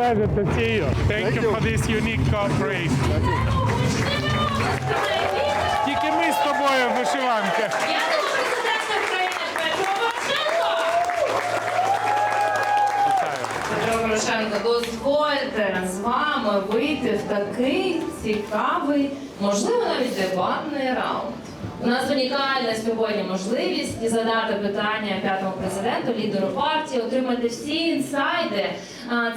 pleasure to see you. Thank, Thank you, you. for this unique cooperation. Тільки ми з тобою в вишиванках. Я думаю, Петро Порошенко. Вітаю. Петро Порошенко, дозвольте з вами вийти в такий цікавий, можливо, навіть дебатний раунд. У нас унікальна сьогодні можливість задати питання п'ятому президенту, лідеру партії, отримати всі інсайди.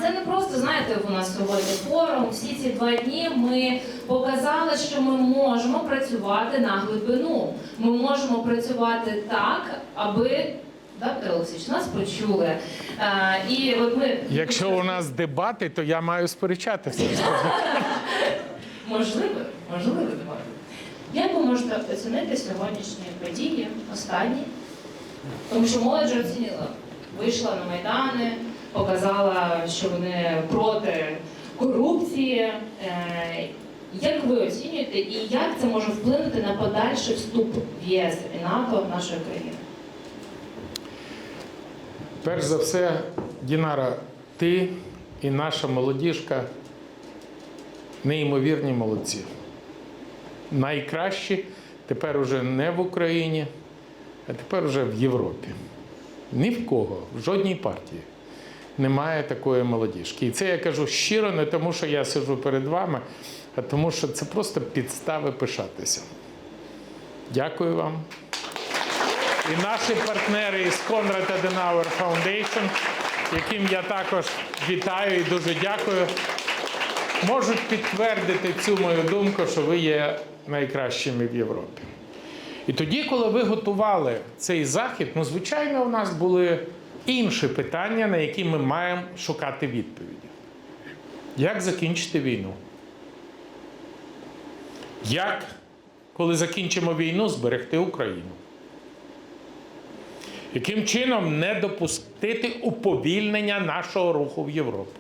Це не просто знаєте, у нас сьогодні форум. Всі ці два дні ми показали, що ми можемо працювати на глибину. Ми можемо працювати так, аби Петро Олексійович, нас почули. А, і от ми Якщо у нас дебати, то я маю сперечатися. можливо, можливо, дебати. Як ви можете оцінити сьогоднішні події, останні? Тому що молодь оцінила. Вийшла на майдани, показала, що вони проти корупції. Е, Як ви оцінюєте і як це може вплинути на подальший вступ в ЄС і НАТО нашої країни? Перш за все, Дінара, ти і наша молодіжка неймовірні молодці. Найкращі тепер уже не в Україні, а тепер уже в Європі. Ні в кого, в жодній партії немає такої молодіжки. І це я кажу щиро, не тому, що я сиджу перед вами, а тому, що це просто підстави пишатися. Дякую вам. І наші партнери із Conrad Adenauer Foundation, яким я також вітаю і дуже дякую, можуть підтвердити цю мою думку, що ви є найкращими в Європі. І тоді, коли ви готували цей захід, ну, звичайно, у нас були інші питання, на які ми маємо шукати відповіді. Як закінчити війну? Як, коли закінчимо війну, зберегти Україну? Яким чином не допустити уповільнення нашого руху в Європу?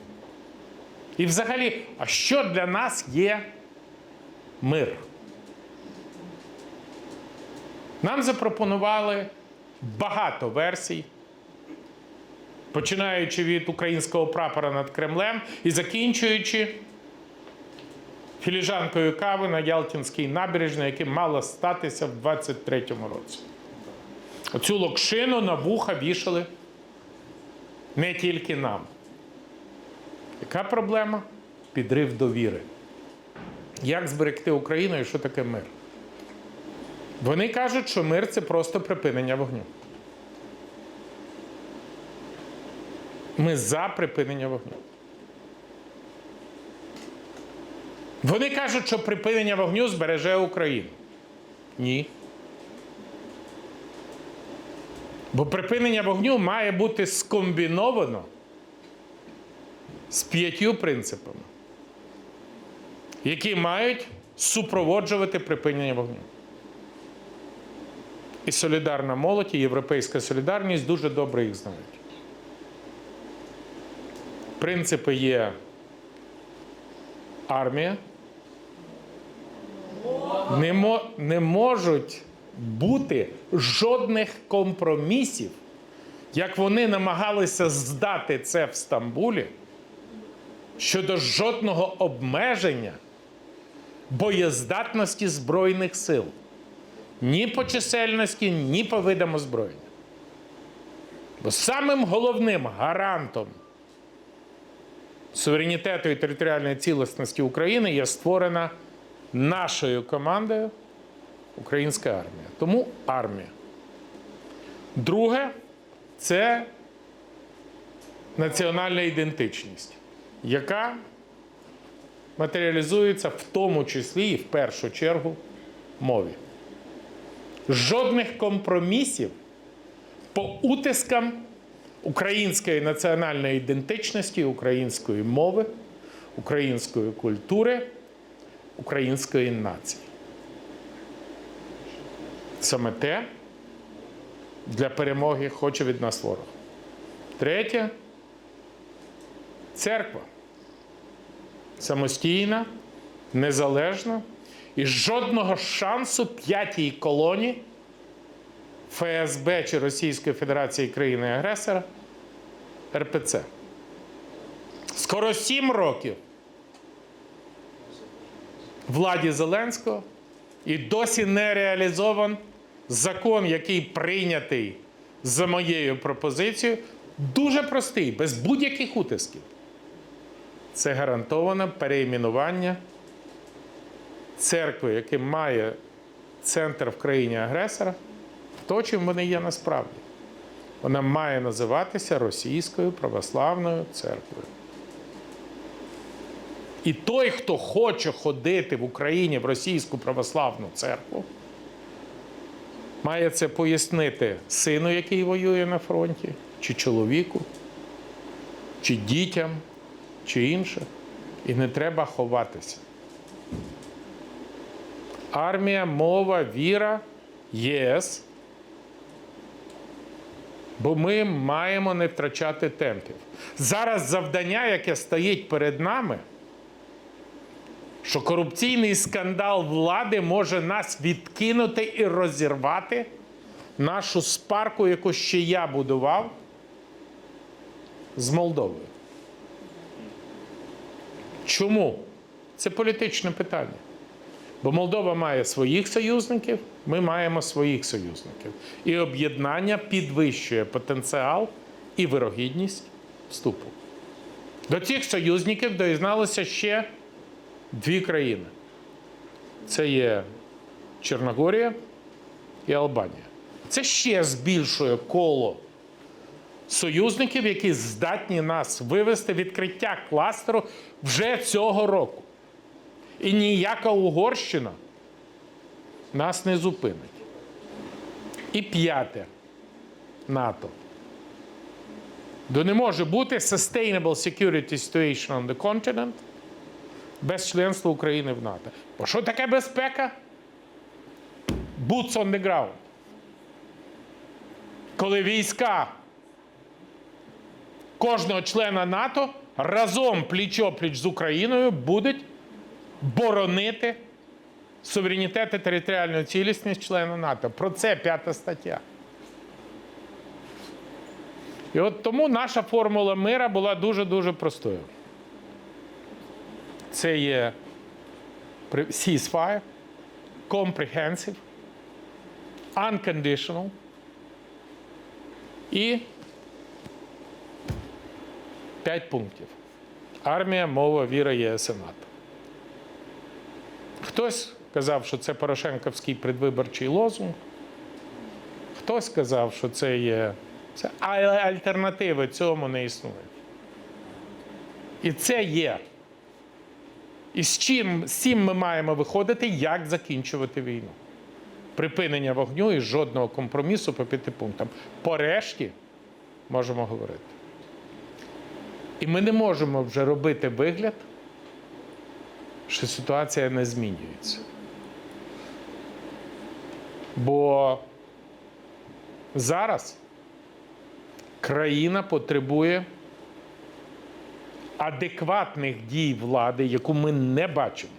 І взагалі, а що для нас є мир? Нам запропонували багато версій, починаючи від українського прапора над Кремлем і закінчуючи філіжанкою кави на Ялтинській набережній, яке мало статися в 23-му році. Оцю локшину на вуха вішали не тільки нам. Яка проблема? Підрив довіри. Як зберегти Україну і що таке мир? Вони кажуть, що мир це просто припинення вогню. Ми за припинення вогню. Вони кажуть, що припинення вогню збереже Україну. Ні. Бо припинення вогню має бути скомбіновано з п'ятью принципами, які мають супроводжувати припинення вогню. І солідарна молодь, і європейська солідарність дуже добре їх знають. Принципи є армія. Не, мо, не можуть бути жодних компромісів, як вони намагалися здати це в Стамбулі, щодо жодного обмеження боєздатності Збройних сил. Ні по чисельності, ні по видам озброєння. Бо самим головним гарантом суверенітету і територіальної цілісності України є створена нашою командою українська армія. Тому армія. Друге це національна ідентичність, яка матеріалізується в тому числі і в першу чергу мові. Жодних компромісів по утискам української національної ідентичності, української мови, української культури, української нації. Саме те для перемоги хоче від нас ворог. Третє церква. Самостійна, незалежна і жодного шансу п'ятій колоні ФСБ чи Російської Федерації країни-агресора РПЦ. Скоро сім років владі Зеленського і досі не реалізован закон, який прийнятий за моєю пропозицією, дуже простий, без будь-яких утисків. Це гарантоване переіменування церкви, яке має центр в країні агресора, то, чим вони є насправді. Вона має називатися Російською православною церквою. І той, хто хоче ходити в Україні в Російську православну церкву, має це пояснити сину, який воює на фронті, чи чоловіку, чи дітям, чи інше. І не треба ховатися. Армія, мова, віра, єс. Бо ми маємо не втрачати темпів. Зараз завдання, яке стоїть перед нами, що корупційний скандал влади може нас відкинути і розірвати нашу спарку, яку ще я будував з Молдовою. Чому? Це політичне питання. Бо Молдова має своїх союзників, ми маємо своїх союзників. І об'єднання підвищує потенціал і вирогідність вступу. До цих союзників доєдналися ще дві країни: це є Чорногорія і Албанія. Це ще збільшує коло союзників, які здатні нас вивести відкриття кластеру вже цього року. І ніяка Угорщина нас не зупинить. І п'яте НАТО. До не може бути sustainable security situation on the continent без членства України в НАТО. Бо що таке безпека? Boots on the ground. Коли війська кожного члена НАТО разом пліч-опліч з Україною будуть боронити суверенітет і територіальну цілісність члена НАТО. Про це п'ята стаття. І от тому наша формула мира була дуже-дуже простою. Це є ceasefire, comprehensive, unconditional і п'ять пунктів. Армія, мова, віра, ЄС і. Хтось казав, що це Порошенковський предвиборчий лозунг. Хтось казав, що це є. Це, але альтернативи цьому не існують. І це є. І з чим з цим ми маємо виходити, як закінчувати війну. Припинення вогню і жодного компромісу по п'яти пунктам. По решті можемо говорити. І ми не можемо вже робити вигляд, що ситуація не змінюється. Бо зараз країна потребує адекватних дій влади, яку ми не бачимо.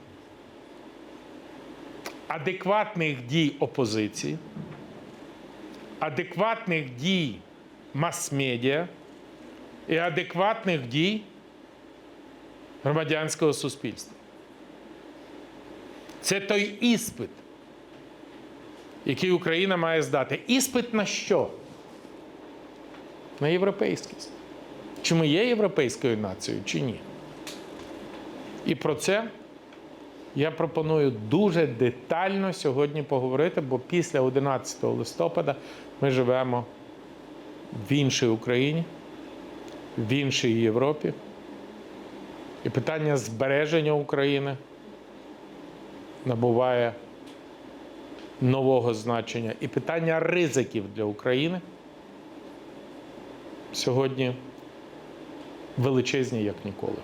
Адекватних дій опозиції, адекватних дій мас-медіа і адекватних дій громадянського суспільства. Це той іспит, який Україна має здати. Іспит на що? На європейськість. Чи ми є європейською нацією, чи ні? І про це я пропоную дуже детально сьогодні поговорити, бо після 11 листопада ми живемо в іншій Україні, в іншій Європі. І питання збереження України набуває нового значення. І питання ризиків для України сьогодні величезні, як ніколи.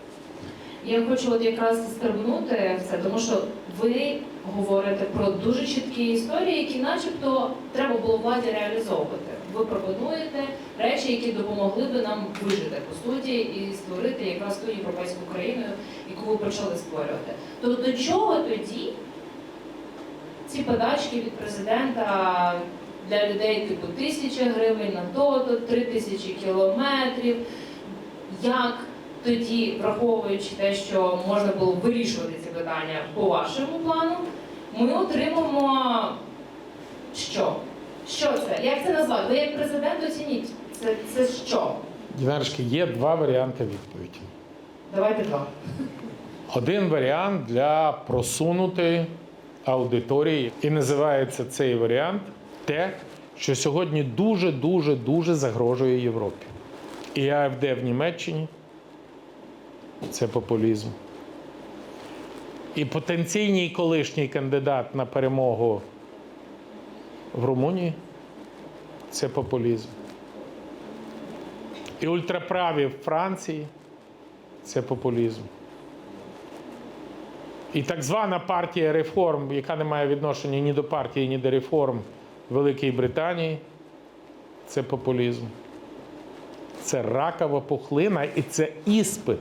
Я хочу от якраз стрибнути в це, тому що ви говорите про дуже чіткі історії, які начебто треба було владі реалізовувати. Ви пропонуєте речі, які допомогли би нам вижити по суті і створити якраз ту європейську країну, яку ви почали створювати. То до чого тоді ці подачки від президента для людей типу тисяча гривень на то, то три тисячі кілометрів? Як Тоді, враховуючи те, що можна було вирішувати ці питання по вашому плану, ми отримаємо що? Що це? Як це назвати? Ви як президент оцініть. Це, це що? Дінарочки, є два варіанти відповіді. Давайте два. Один варіант для просунутої аудиторії, і називається цей варіант те, що сьогодні дуже, дуже, дуже загрожує Європі. І АФД в Німеччині це популізм. І потенційний колишній кандидат на перемогу в Румунії це популізм. І ультраправі в Франції це популізм. І так звана партія реформ, яка не має відношення ні до партії, ні до реформ Великій Британії, це популізм. Це ракова пухлина і це іспит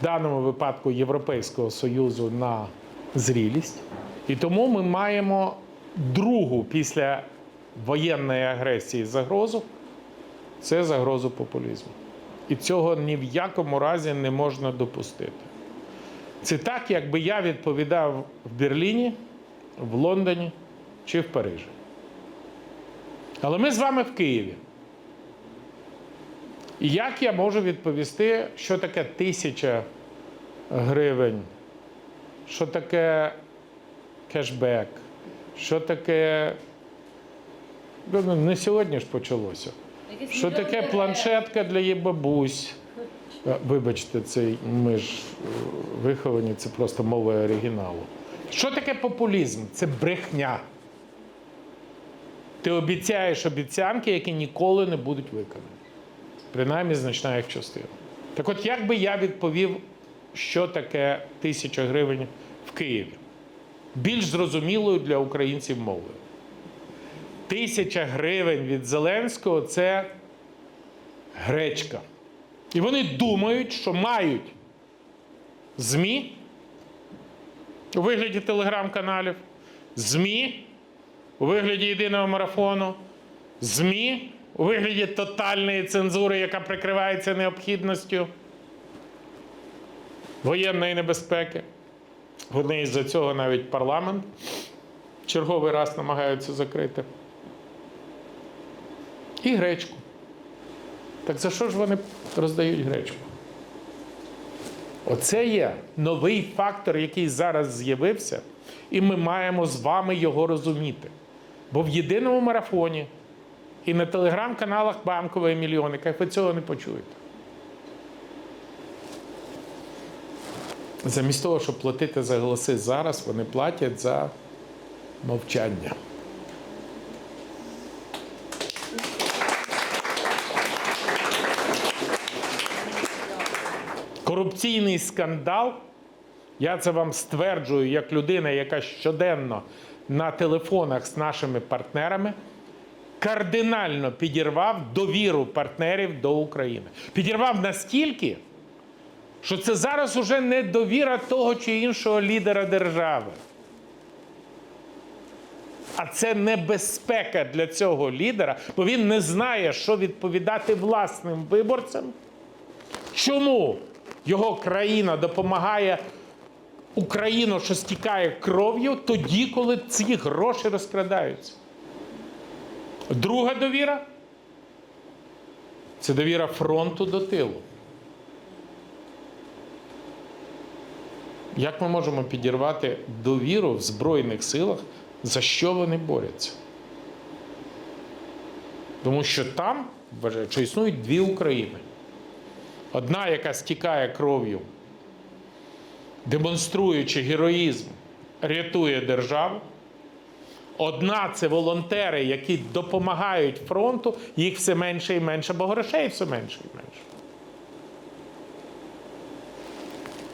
в даному випадку Європейського Союзу на зрілість. І тому ми маємо другу після воєнної агресії загрозу це загрозу популізму. І цього ні в якому разі не можна допустити. Це так, якби я відповідав в Берліні, в Лондоні чи в Парижі. Але ми з вами в Києві. І як я можу відповісти, що таке тисяча гривень, що таке кешбек, що таке. Ну, Не сьогодні ж почалося. Що таке планшетка для її бабусь? Вибачте, це ми ж е, виховані, це просто мова оригіналу. Що таке популізм? Це брехня. Ти обіцяєш обіцянки, які ніколи не будуть виконані. Принаймні значна їх частина. Так от, як би я відповів, що таке тисяча гривень в Києві? Більш зрозумілою для українців мовою. Тисяча гривень від Зеленського це гречка. І вони думають, що мають ЗМІ у вигляді телеграм-каналів, ЗМІ у вигляді єдиного марафону, ЗМІ у вигляді тотальної цензури, яка прикривається необхідністю воєнної небезпеки. Вони із-за цього навіть парламент черговий раз намагаються закрити. І гречку. Так за що ж вони роздають гречку? Оце є новий фактор, який зараз з'явився, і ми маємо з вами його розуміти. Бо в єдиному марафоні і на телеграм-каналах Банкової мільйони, ви цього не почуєте. Замість того, щоб платити за голоси зараз, вони платять за мовчання. Корупційний скандал. Я це вам стверджую як людина, яка щоденно на телефонах з нашими партнерами кардинально підірвав довіру партнерів до України. Підірвав настільки, що це зараз уже не довіра того чи іншого лідера держави. А це небезпека для цього лідера, бо він не знає, що відповідати власним виборцям. Чому його країна допомагає Україну, що стікає кров'ю, тоді, коли ці гроші розкрадаються? Друга довіра це довіра фронту до тилу. Як ми можемо підірвати довіру в Збройних силах, за що вони борються? Тому що там вважають, що існують дві України. Одна, яка стікає кров'ю, демонструючи героїзм, рятує державу. Одна це волонтери, які допомагають фронту, їх все менше і менше, бо грошей все менше і менше.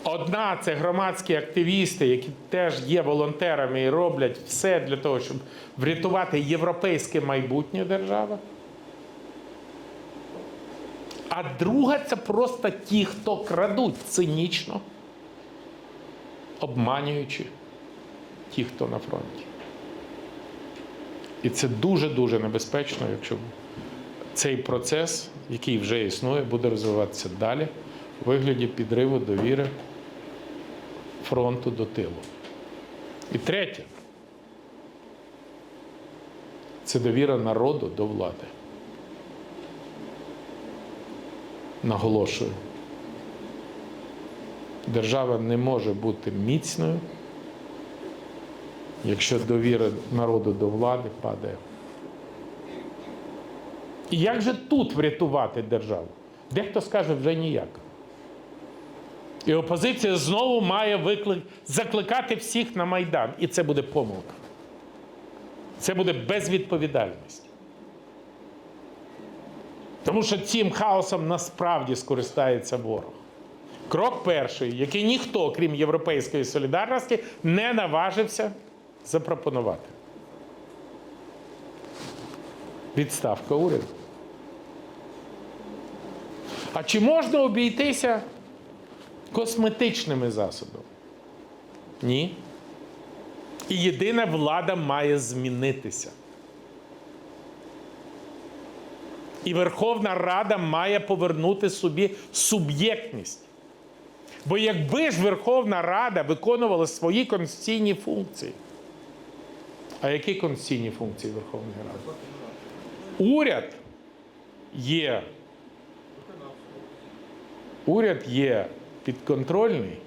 Одна це громадські активісти, які теж є волонтерами і роблять все для того, щоб врятувати європейське майбутнє держави. А друга це просто ті, хто крадуть цинічно, обманюючи ті, хто на фронті. І це дуже-дуже небезпечно, якщо цей процес, який вже існує, буде розвиватися далі у вигляді підриву довіри фронту до тилу. І третє це довіра народу до влади. Наголошую, держава не може бути міцною, якщо довіра народу до влади падає. І як же тут врятувати державу? Дехто скаже вже ніяк. І опозиція знову має виклик, закликати всіх на Майдан. І це буде помилка. Це буде безвідповідальність. Тому що цим хаосом насправді скористається ворог. Крок перший, який ніхто, крім Європейської солідарності, не наважився запропонувати. Відставка уряду. А чи можна обійтися косметичними засобами? Ні. І єдина влада має змінитися. І Верховна Рада має повернути собі суб'єктність. Бо якби ж Верховна Рада виконувала свої конституційні функції. А які конституційні функції Верховної Ради? Уряд є. Уряд є підконтрольний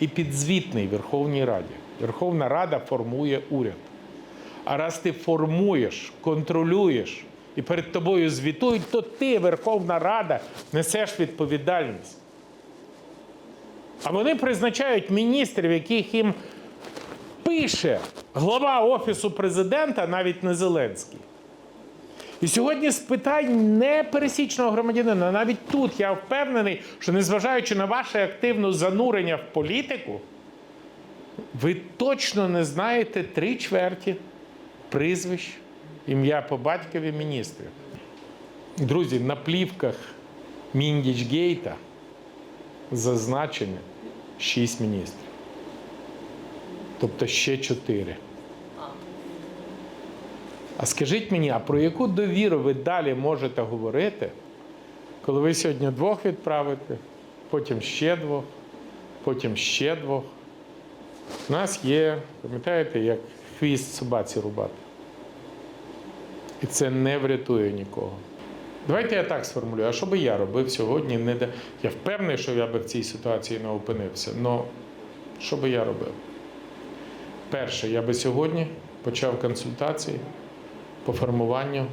і підзвітний Верховній Раді. Верховна Рада формує уряд. А раз ти формуєш, контролюєш і перед тобою звітують, то ти, Верховна Рада, несеш відповідальність. А вони призначають міністрів, яких їм пише глава Офісу президента, навіть не Зеленський. І сьогодні з питань непересічного громадянина, навіть тут я впевнений, що незважаючи на ваше активне занурення в політику, ви точно не знаєте три чверті прізвищ, ім'я по батькові міністрів. Друзі, на плівках Міндічгейта зазначені шість міністрів. Тобто ще чотири. А скажіть мені, а про яку довіру ви далі можете говорити, коли ви сьогодні двох відправите, потім ще двох, потім ще двох? У нас є, пам'ятаєте, як хвіст собаці рубати. І це не врятує нікого. Давайте я так сформулюю, а що би я робив сьогодні? Не де... Я впевнений, що я би в цій ситуації не опинився. Але що би я робив? Перше, я би сьогодні почав консультації по формуванню,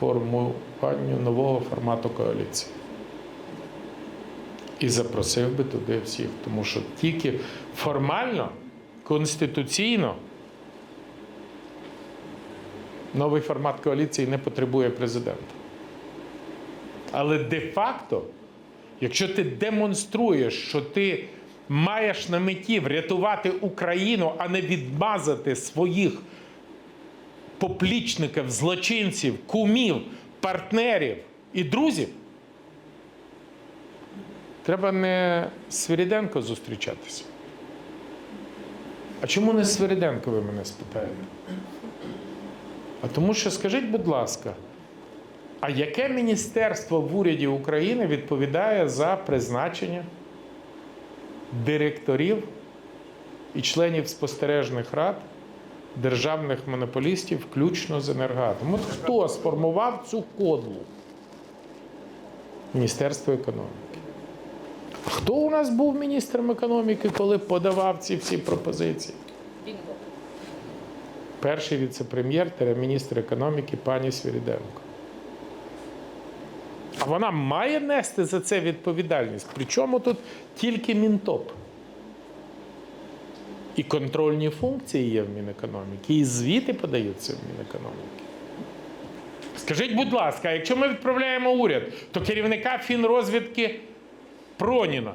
формуванню нового формату коаліції. І запросив би туди всіх, тому що тільки формально, конституційно новий формат коаліції не потребує президента. Але де-факто, якщо ти демонструєш, що ти маєш на меті врятувати Україну, а не відмазати своїх поплічників, злочинців, кумів, партнерів і друзів, треба не з зустрічатися. А чому не з Свиріденко, ви мене спитаєте? А тому що скажіть, будь ласка, а яке міністерство в уряді України відповідає за призначення директорів і членів спостережних рад державних монополістів, включно з енергатом? От хто сформував цю кодлу? Міністерство економіки. Хто у нас був міністром економіки, коли подавав ці всі пропозиції? Перший віце-прем'єр міністр економіки пані Свіріденко. А вона має нести за це відповідальність. Причому тут тільки Мінтоп. І контрольні функції є в Мінекономіки, і звіти подаються в Мінекономіки. Скажіть, будь ласка, якщо ми відправляємо уряд, то керівника фінрозвідки Проніна,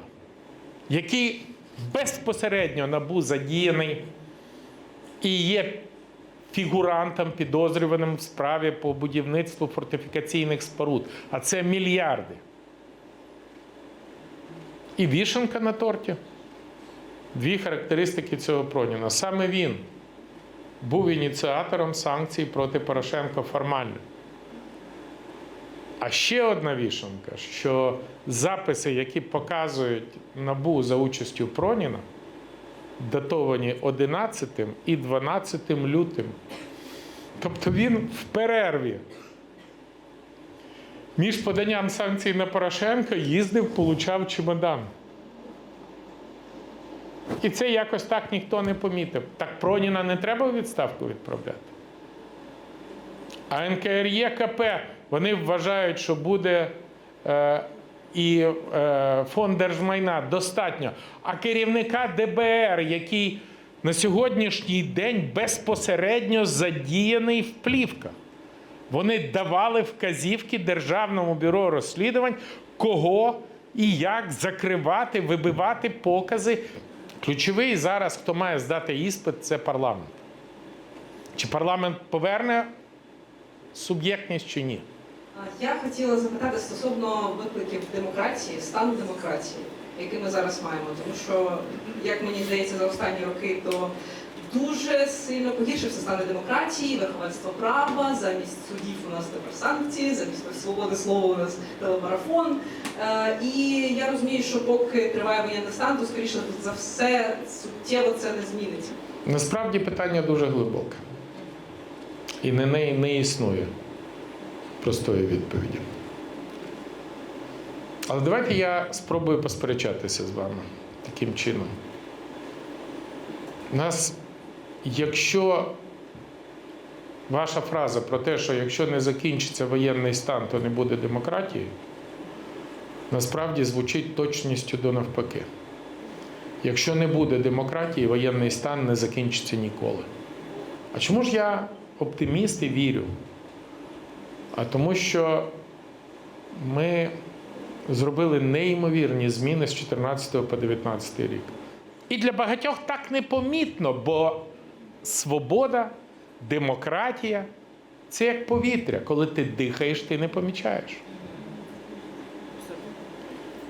який безпосередньо набу задіяний і є фігурантом, підозрюваним в справі по будівництву фортифікаційних споруд. А це мільярди. І вішенка на торті. Дві характеристики цього Проніна. Саме він був ініціатором санкцій проти Порошенка формально. А ще одна вішенка, що записи, які показують набу за участю Проніна, датовані 11 і 12 лютим. Тобто він в перерві між поданням санкцій на Порошенка їздив, получав чемодан. І це якось так ніхто не помітив. Так Проніна не треба відставку відправляти. А НКРЄКП вони вважають, що буде е, і е, фонд держмайна достатньо. А керівника ДБР, який на сьогоднішній день безпосередньо задіяний в плівках, вони давали вказівки Державному бюро розслідувань, кого і як закривати, вибивати покази. Ключовий зараз, хто має здати іспит, це парламент. Чи парламент поверне суб'єктність чи ні? Я хотіла запитати стосовно викликів демократії, стану демократії, який ми зараз маємо. Тому що, як мені здається, за останні роки то дуже сильно погіршився стан демократії, верховенство права, замість судів у нас тепер санкції, замість свободи слова у нас телемарафон. Е, І я розумію, що поки триває воєнний стан, то скоріше за все суттєво це не зміниться. Насправді питання дуже глибоке. І на неї не існує простої відповіді. Але давайте я спробую посперечатися з вами таким чином. Нас, якщо ваша фраза про те, що якщо не закінчиться воєнний стан, то не буде демократії, насправді звучить точністю до навпаки. Якщо не буде демократії, воєнний стан не закінчиться ніколи. А чому ж я оптиміст і вірю? А тому що ми зробили неймовірні зміни з 14 по 19 рік. І для багатьох так непомітно, бо свобода, демократія це як повітря. Коли ти дихаєш, ти не помічаєш.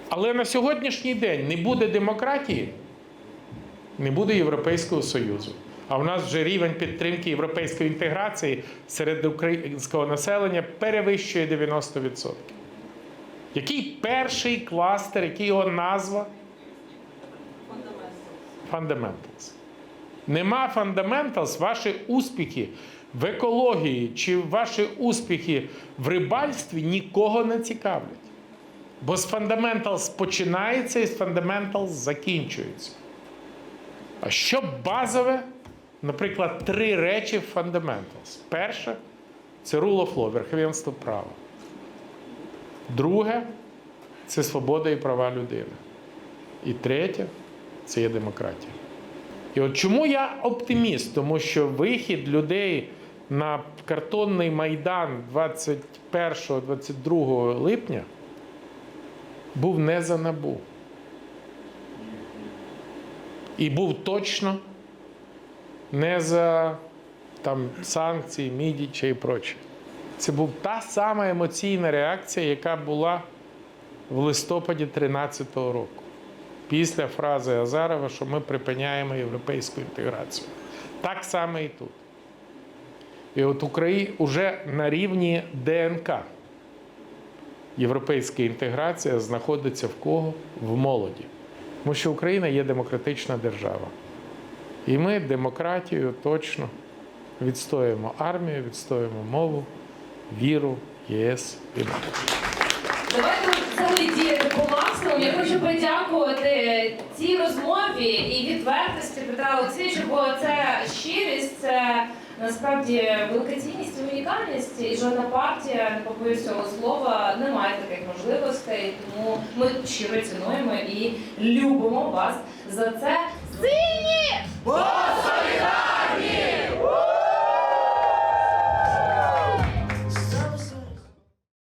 Але на сьогоднішній день не буде демократії, не буде Європейського Союзу. А в нас вже рівень підтримки європейської інтеграції серед українського населення перевищує 90%. Який перший кластер, який його назва? Fundamentals. Нема fundamentals, ваші успіхи в екології чи ваші успіхи в рибальстві нікого не цікавлять. Бо з fundamentals починається і з fundamentals закінчується. А що базове? Наприклад, три речі в fundamentals. Перше це rule of law, верховенство права. Друге це свобода і права людини. І третє це є демократія. І от чому я оптиміст? Тому що вихід людей на картонний майдан 21-22 липня був не за набу. І був точно не за там, санкції, мідіча і проче. Це була та сама емоційна реакція, яка була в листопаді 2013 року. Після фрази Азарова, що ми припиняємо європейську інтеграцію. Так само і тут. І от Україна вже на рівні ДНК. Європейська інтеграція знаходиться в кого? В молоді. Тому що Україна є демократична держава. І ми демократію точно відстоюємо армію, відстоюємо мову, віру, ЄС і НАТО. Давайте взагалі діяти по максимуму. Я хочу подякувати цій розмові і відвертості Петра Олексійовича, бо це щирість, це насправді велика цінність і унікальність. І жодна партія, не побоюсь цього слова, не має таких можливостей. Тому ми щиро цінуємо і любимо вас за це. Сині! Босо!